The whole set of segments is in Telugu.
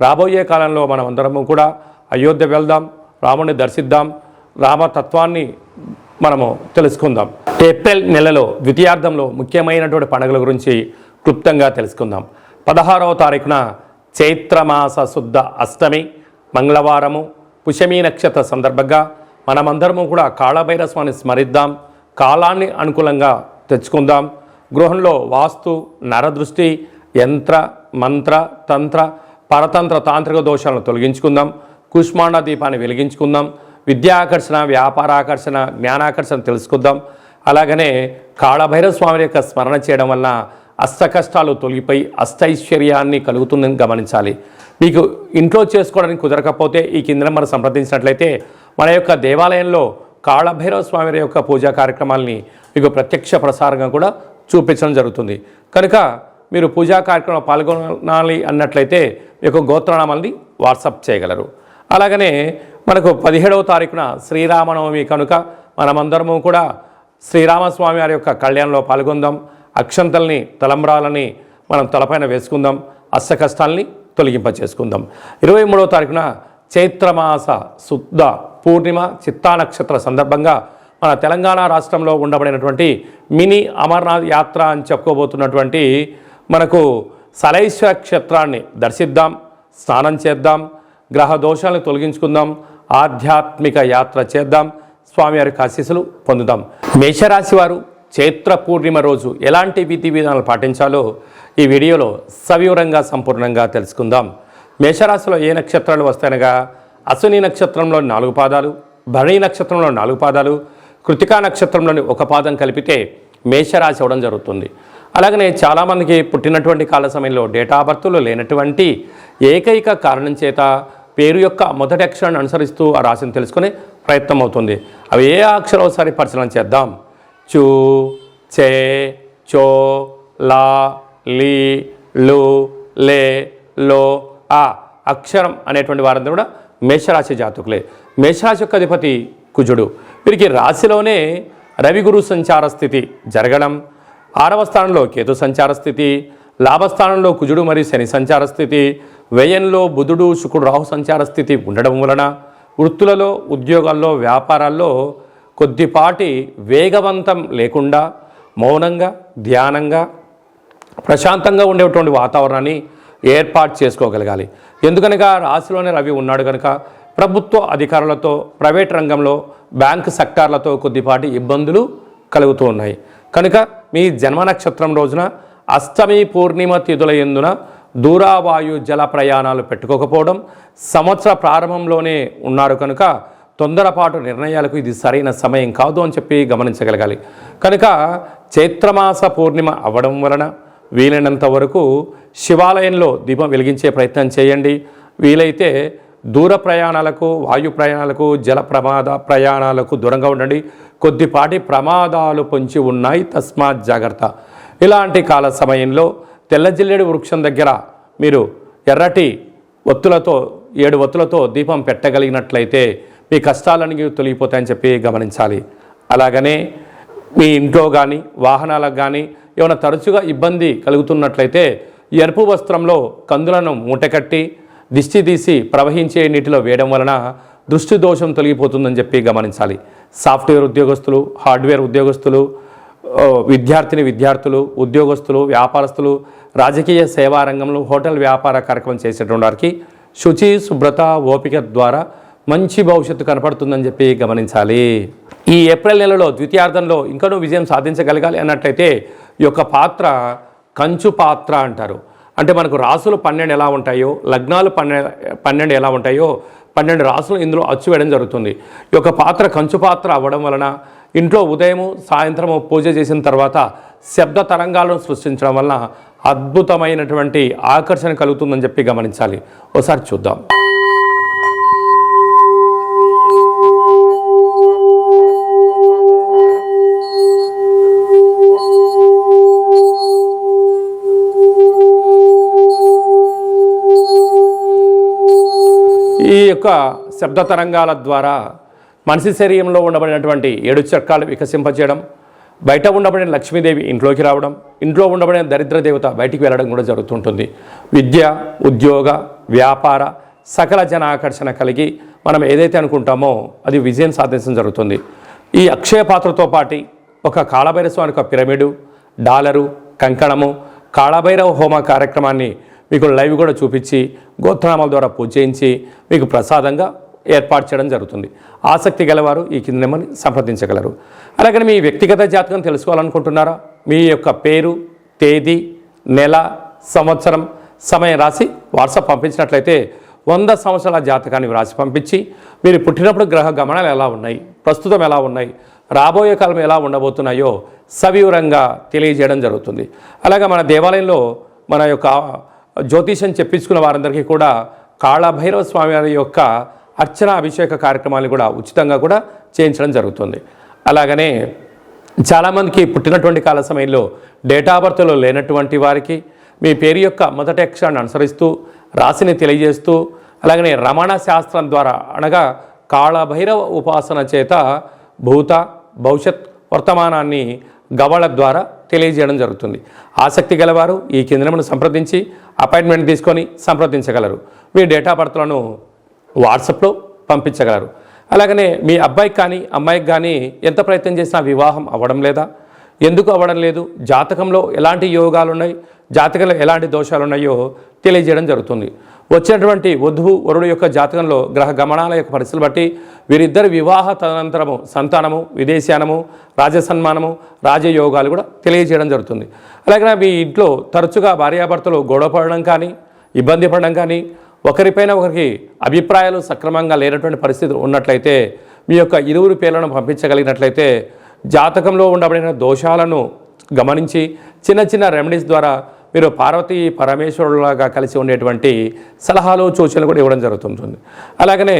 రాబోయే కాలంలో మనం అందరము కూడా అయోధ్య వెళ్దాం రాముణ్ణి దర్శిద్దాం రామతత్వాన్ని మనము తెలుసుకుందాం. ఏప్రిల్ నెలలో ద్వితీయార్థంలో ముఖ్యమైనటువంటి పండుగల గురించి క్లుప్తంగా తెలుసుకుందాం. పదహారవ తారీఖున చైత్రమాస శుద్ధ అష్టమి మంగళవారము పుషమీ నక్షత్ర సందర్భంగా మనమందరము కూడా కాళభైర స్వామిని స్మరిద్దాం కాలాన్ని అనుకూలంగా తెచ్చుకుందాం. గృహంలో వాస్తు నరదృష్టి యంత్ర మంత్ర తంత్ర పరతంత్ర తాంత్రిక దోషాలను తొలగించుకుందాం కుష్మాండ దీపాన్ని వెలిగించుకుందాం విద్యాకర్షణ వ్యాపారాకర్షణ జ్ఞానాకర్షణ తెలుసుకుందాం. అలాగనే కాళభైరవ స్వామి యొక్క స్మరణ చేయడం వలన అష్ట కష్టాలు తొలగిపోయి అష్టైశ్వర్యాన్ని కలుగుతుందని గమనించాలి. మీకు ఇంట్లో చేసుకోవడానికి కుదరకపోతే ఈ కింద మనం సంప్రదించినట్లయితే మన యొక్క దేవాలయంలో కాళభైరవ స్వామి యొక్క పూజా కార్యక్రమాల్ని మీకు ప్రత్యక్ష ప్రసారంగా కూడా చూపించడం జరుగుతుంది. కనుక మీరు పూజా కార్యక్రమంలో పాల్గొనాలి అన్నట్లయితే యొక్క గోత్రనామాల్ని వాట్సాప్ చేయగలరు. అలాగనే మనకు పదిహేడవ తారీఖున శ్రీరామనవమి కనుక మనమందరము కూడా శ్రీరామస్వామి వారి యొక్క కళ్యాణంలో పాల్గొందాం. అక్షంతల్ని తలంబ్రాలని మనం తలపైన వేసుకుందాం. అష్ట కష్టాల్ని తొలగింప చేసుకుందాం ఇరవై మూడవ తారీఖున చైత్రమాస శుద్ధ పూర్ణిమ చిత్తా నక్షత్ర సందర్భంగా మన తెలంగాణ రాష్ట్రంలో ఉండబడినటువంటి మినీ అమర్నాథ్ యాత్ర అని చెప్పుకోబోతున్నటువంటి మనకు సలైశ్వర క్షేత్రాన్ని దర్శిద్దాం స్నానం చేద్దాం గ్రహ దోషాలను తొలగించుకుందాం ఆధ్యాత్మిక యాత్ర చేద్దాం స్వామివారికి ఆశీస్సులు పొందుదాం. మేషరాశి వారు చైత్ర పూర్ణిమ రోజు ఎలాంటి విధి విధానాలు పాటించాలో ఈ వీడియోలో సవివరంగా సంపూర్ణంగా తెలుసుకుందాం. మేషరాశిలో ఏ నక్షత్రాలు వస్తాయనగా అశ్విని నక్షత్రంలో నాలుగు పాదాలు భరణి నక్షత్రంలో నాలుగు పాదాలు కృతికా నక్షత్రంలోని ఒక పాదం కలిపితే మేషరాశి అవడం జరుగుతుంది. అలాగనే చాలామందికి పుట్టినటువంటి కాల సమయంలో డేటా బర్త్లో లేనటువంటి ఏకైక కారణం చేత పేరు యొక్క మొదటి అక్షరాన్ని అనుసరిస్తూ ఆ రాశిని తెలుసుకునే ప్రయత్నం అవుతుంది. అవి ఏ అక్షరం ఒకసారి పరిశీలన చేద్దాం? చూ చే చో లా లీ లు లే లో ఆ అక్షరం అనేటువంటి వారందరూ కూడా మేషరాశి జాతకులే. మేషరాశి యొక్క అధిపతి కుజుడు. వీరికి రాశిలోనే రవి గురు సంచార స్థితి జరగడం ఆరవ స్థానంలో కేతు సంచార స్థితి లాభస్థానంలో కుజుడు మరియు శని సంచార స్థితి వ్యయంలో బుధుడు శుకుడు రాహు సంచార స్థితి ఉండడం వలన వృత్తులలో ఉద్యోగాల్లో వ్యాపారాల్లో కొద్దిపాటి వేగవంతం లేకుండా మౌనంగా ధ్యానంగా ప్రశాంతంగా ఉండేటువంటి వాతావరణాన్ని ఏర్పాటు చేసుకోగలగాలి. ఎందుకనగా రాశిలోనే రవి ఉన్నాడు కనుక ప్రభుత్వ అధికారులతో ప్రైవేట్ రంగంలో బ్యాంకు సెక్టార్లతో కొద్దిపాటి ఇబ్బందులు కలుగుతూ ఉన్నాయి. కనుక మీ జన్మ నక్షత్రం రోజున అష్టమి పూర్ణిమ తిథుల ఎందున దూరావాయు జల ప్రయాణాలు పెట్టుకోకపోవడం సంవత్సర ప్రారంభంలోనే ఉన్నారు కనుక తొందరపాటు నిర్ణయాలకు ఇది సరైన సమయం కాదు అని చెప్పి గమనించగలగాలి. కనుక చైత్రమాస పూర్ణిమ అవ్వడం వలన వీలైనంత వరకు శివాలయంలో దీపం వెలిగించే ప్రయత్నం చేయండి. వీలైతే దూర ప్రయాణాలకు వాయు ప్రయాణాలకు జల ప్రమాద ప్రయాణాలకు దూరంగా ఉండండి. కొద్దిపాటి ప్రమాదాలు పొంచి ఉన్నాయి. తస్మాత్ జాగ్రత్త. ఇలాంటి కాల సమయంలో తెల్లజిల్లేడు వృక్షం దగ్గర మీరు ఎర్రటి ఒత్తులతో ఏడు ఒత్తులతో దీపం పెట్టగలిగినట్లయితే మీ కష్టాలన్నీ తొలగిపోతాయని చెప్పి గమనించాలి. అలాగనే మీ ఇంట్లో కానీ వాహనాలకు కానీ ఏమైనా తరచుగా ఇబ్బంది కలుగుతున్నట్లయితే ఎరుపు వస్త్రంలో కందులను మూటకట్టి దిష్టి తీసి ప్రవహించే నీటిలో వేయడం వలన దృష్టి దోషం తొలగిపోతుందని చెప్పి గమనించాలి. సాఫ్ట్వేర్ ఉద్యోగస్తులు హార్డ్వేర్ ఉద్యోగస్తులు విద్యార్థిని విద్యార్థులు ఉద్యోగస్తులు వ్యాపారస్తులు రాజకీయ సేవా రంగంలో హోటల్ వ్యాపార కార్యక్రమం చేసేటువంటి వారికి శుచి శుభ్రత ఓపిక ద్వారా మంచి భవిష్యత్తు కనపడుతుందని చెప్పి గమనించాలి. ఈ ఏప్రిల్ నెలలో ద్వితీయార్థంలో ఇంకనూ విజయం సాధించగలగాలి అన్నట్లయితే ఈ యొక్క పాత్ర కంచు పాత్ర అంటారు. అంటే మనకు రాసులు పన్నెండు ఎలా ఉంటాయో లగ్నాలు పన్నెండు పన్నెండు ఎలా ఉంటాయో పన్నెండు రాసులు ఇందులో అచ్చు వేయడం జరుగుతుంది. ఈ యొక్క పాత్ర కంచు పాత్ర అవ్వడం వలన ఇంట్లో ఉదయము సాయంత్రము పూజ చేసిన తర్వాత శబ్ద తరంగాలను సృష్టించడం వలన అద్భుతమైనటువంటి ఆకర్షణ కలుగుతుందని చెప్పి గమనించాలి. ఒకసారి చూద్దాం. ఈ యొక్క శబ్ద తరంగాల ద్వారా మనిషి శరీరంలో ఉండబడినటువంటి ఏడు చక్రాలు వికసింపచేయడం బయట ఉండబడిన లక్ష్మీదేవి ఇంట్లోకి రావడం ఇంట్లో ఉండబడిన దరిద్ర దేవత బయటికి వెళ్ళడం కూడా జరుగుతుంటుంది. విద్య ఉద్యోగ వ్యాపార సకల జన ఆకర్షణ కలిగి మనం ఏదైతే అనుకుంటామో అది విజయం సాధించడం జరుగుతుంది. ఈ అక్షయ పాత్రతో పాటి ఒక కాళభైరస్వామి యొక్క పిరమిడు డాలరు కంకణము కాళభైరవ హోమ కార్యక్రమాన్ని మీకు లైవ్ కూడా చూపించి గోత్రనామాల ద్వారా పూజ చేయించి మీకు ప్రసాదంగా ఏర్పాటు చేయడం జరుగుతుంది. ఆసక్తి గలవారు ఈ కింద నెంబర్ని సంప్రదించగలరు. అలాగని మీ వ్యక్తిగత జాతకం తెలుసుకోవాలనుకుంటున్నారా? మీ యొక్క పేరు తేదీ నెల సంవత్సరం సమయం రాసి వాట్సాప్ పంపించినట్లయితే వంద సంవత్సరాల జాతకాన్ని వ్రాసి పంపించి మీరు పుట్టినప్పుడు గ్రహ గమనాలు ఎలా ఉన్నాయి? ప్రస్తుతం ఎలా ఉన్నాయి? రాబోయే కాలం ఎలా ఉండబోతున్నాయో సవివరంగా తెలియజేయడం జరుగుతుంది. అలాగే మన దేవాలయంలో మన యొక్క జ్యోతిషం చెప్పించుకున్న వారందరికీ కూడా కాళభైరవ స్వామి వారి యొక్క అర్చన అభిషేక కార్యక్రమాలు కూడా ఉచితంగా కూడా చేయించడం జరుగుతుంది. అలాగనే చాలామందికి పుట్టినటువంటి కాల సమయంలో డేటా బర్త్లో లేనటువంటి వారికి మీ పేరు యొక్క మొదటి అక్షరాన్ని అనుసరిస్తూ రాశిని తెలియజేస్తూ అలాగనే రమణ శాస్త్రం ద్వారా అనగా కాళభైరవ ఉపాసన చేత భూత భవిష్యత్ వర్తమానాన్ని గవళ ద్వారా తెలియజేయడం జరుగుతుంది. ఆసక్తి గలవారు ఈ కేంద్రమును సంప్రదించి అపాయింట్మెంట్ తీసుకొని సంప్రదించగలరు. మీ డేటా బర్త్లను వాట్సాప్లో పంపించగలరు. అలాగనే మీ అబ్బాయికి కానీ అమ్మాయికి కానీ ఎంత ప్రయత్నం చేసినా వివాహం అవ్వడం లేదా? ఎందుకు అవ్వడం లేదు? జాతకంలో ఎలాంటి యోగాలు ఉన్నాయి జాతకంలో ఎలాంటి దోషాలు ఉన్నాయో తెలియజేయడం జరుగుతుంది. వచ్చినటువంటి వధువు వరుడు యొక్క జాతకంలో గ్రహ గమనాల యొక్క పరిస్థితులు బట్టి వీరిద్దరి వివాహ తదనంతరము సంతానము విదేశానము రాజసన్మానము రాజయోగాలు కూడా తెలియజేయడం జరుగుతుంది. అలాగే మీ ఇంట్లో తరచుగా భార్యాభర్తలు గొడవ పడడం కానీ ఇబ్బంది పడడం కానీ ఒకరిపైన ఒకరికి అభిప్రాయాలు సక్రమంగా లేనటువంటి పరిస్థితులు ఉన్నట్లయితే మీ యొక్క ఇరువురు పేర్లను పంపించగలిగినట్లయితే జాతకంలో ఉండబడిన దోషాలను గమనించి చిన్న చిన్న రెమెడీస్ ద్వారా మీరు పార్వతీ పరమేశ్వరులాగా కలిసి ఉండేటువంటి సలహాలు సూచనలు కూడా ఇవ్వడం జరుగుతుంటుంది. అలాగనే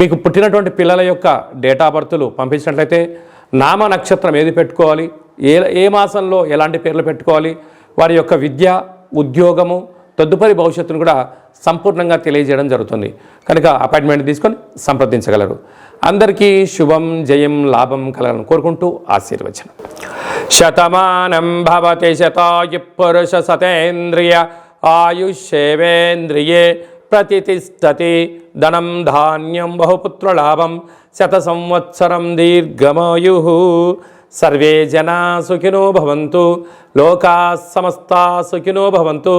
మీకు పుట్టినటువంటి పిల్లల యొక్క డేటా బర్త్లు పంపించినట్లయితే నామ నక్షత్రం ఏది పెట్టుకోవాలి ఏ ఏ మాసంలో ఎలాంటి పేర్లు పెట్టుకోవాలి వారి యొక్క విద్య ఉద్యోగము తదుపరి భవిష్యత్తును కూడా సంపూర్ణంగా తెలియజేయడం జరుగుతుంది. కనుక అపాయింట్మెంట్ తీసుకొని సంప్రదించగలరు. అందరికీ శుభం జయం లాభం కలగాలని కోరుకుంటూ ఆశీర్వచనం. శతమానం భవతి శతాయు పురుష సతేంద్రియ ఆయుష్యేవేంద్రియే ప్రతిష్టతి ధనం ధాన్యం బహుపుత్రలాభం శత సంవత్సరం దీర్ఘమాయు. సర్వే జనా సుఖినో భవంతు లోకా సమస్తా సుఖినో భవంతు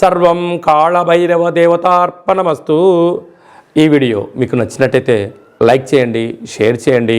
సర్వం కాళభైరవ దేవతార్పణమస్తు. ఈ వీడియో మీకు నచ్చినట్టయితే లైక్ చేయండి షేర్ చేయండి